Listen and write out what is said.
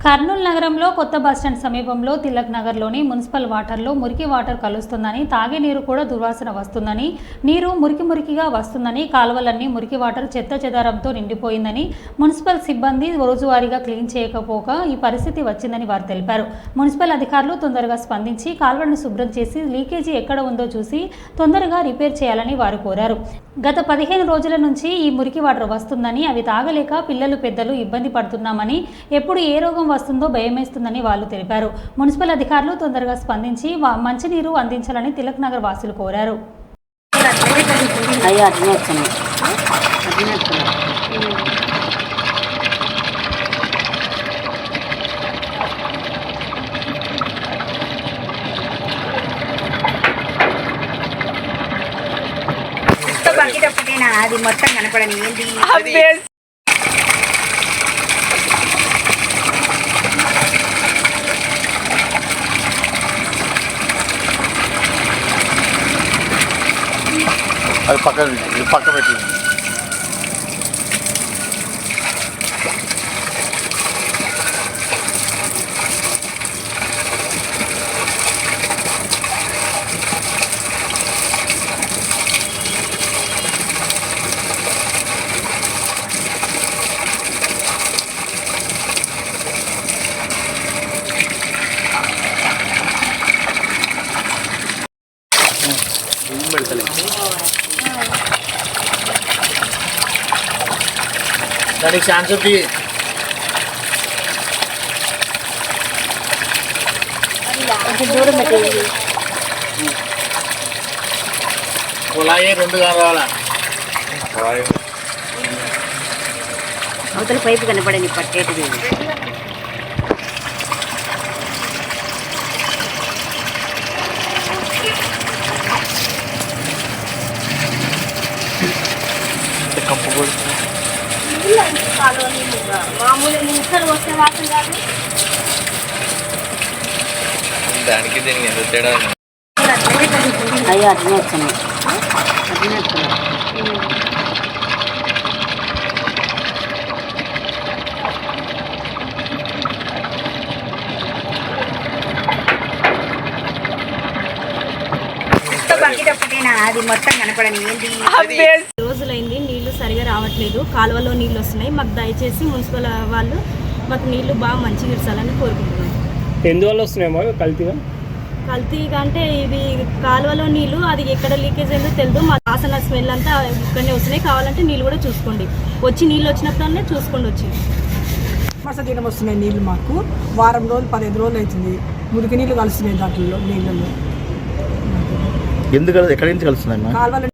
కర్నూలు నగరంలో కొత్త బస్టాండ్ సమీపంలో తిలక్ నగర్లోని మున్సిపల్ వాటర్లో మురికి వాటర్ కలుస్తుందని తాగే నీరు కూడా దుర్వాసన వస్తుందని నీరు మురికి మురికిగా వస్తుందని కాలువలన్నీ మురికి వాటర్ చెత్త చెదారంతో నిండిపోయిందని మున్సిపల్ సిబ్బంది రోజువారీగా క్లీన్ చేయకపోక ఈ పరిస్థితి వచ్చిందని వారు తెలిపారు. మున్సిపల్ అధికారులు తొందరగా స్పందించి కాలువలను శుభ్రం చేసి లీకేజీ ఎక్కడ ఉందో చూసి తొందరగా రిపేర్ చేయాలని వారు కోరారు. గత పదిహేను రోజుల నుంచి ఈ మురికి వాటర్ వస్తుందని అవి తాగలేక పిల్లలు పెద్దలు ఇబ్బంది పడుతున్నామని ఎప్పుడు ఏ రోగం వస్తుందో భయమేస్తుందని వాళ్ళు తెలిపారు. మున్సిపల్ అధికారులు తొందరగా స్పందించి మంచినీరు అందించాలని తిలక్ నగర్ వాసులు కోరారు. అది మొత్తం కనపడని ఏంటి అది పక్క పక్క పెట్టి. దానికి ఛాన్స్ ఉంది దూరం పెట్టేది కుళాయి రెండు కావాలా అవతల పైపు కనపడని పట్టేటిది కప్పు కూడా దానికి దీనికి ఎంత తేడా? అయ్యో అట్లనే వచ్చినాయి అట్లనే వచ్చినాయి అది మొత్తం కనపడని ఏంటి రోజులైంది నీళ్ళు సరిగా రావట్లేదు. కాలువలో నీళ్ళు వస్తున్నాయి. మాకు దయచేసి మున్సిపల్ వాళ్ళు మాకు నీళ్ళు బాగా మంచిగా ఇచ్చాలని కోరుకుంటున్నాం. ఎందువల్ల కల్తీగా? కల్తీగా అంటే ఇవి కాలువలో నీళ్ళు అది ఎక్కడ లీకేజ్ అయిందో తెలియదు మా వాసన స్మెల్ అంతా ఇక్కడనే వస్తున్నాయి. కావాలంటే నీళ్ళు కూడా చూసుకోండి. వచ్చి నీళ్ళు వచ్చినప్పుడన్నా చూసుకోండి వచ్చి. దినం వస్తున్నాయి నీళ్ళు మాకు. వారం రోజులు పదిహేను రోజులు అవుతుంది. మురికి నీళ్ళు కలుస్తున్నాయి దాంట్లో నీళ్ళలో ఎందుకు ఎక్కడి నుంచి కలుస్తున్నాయి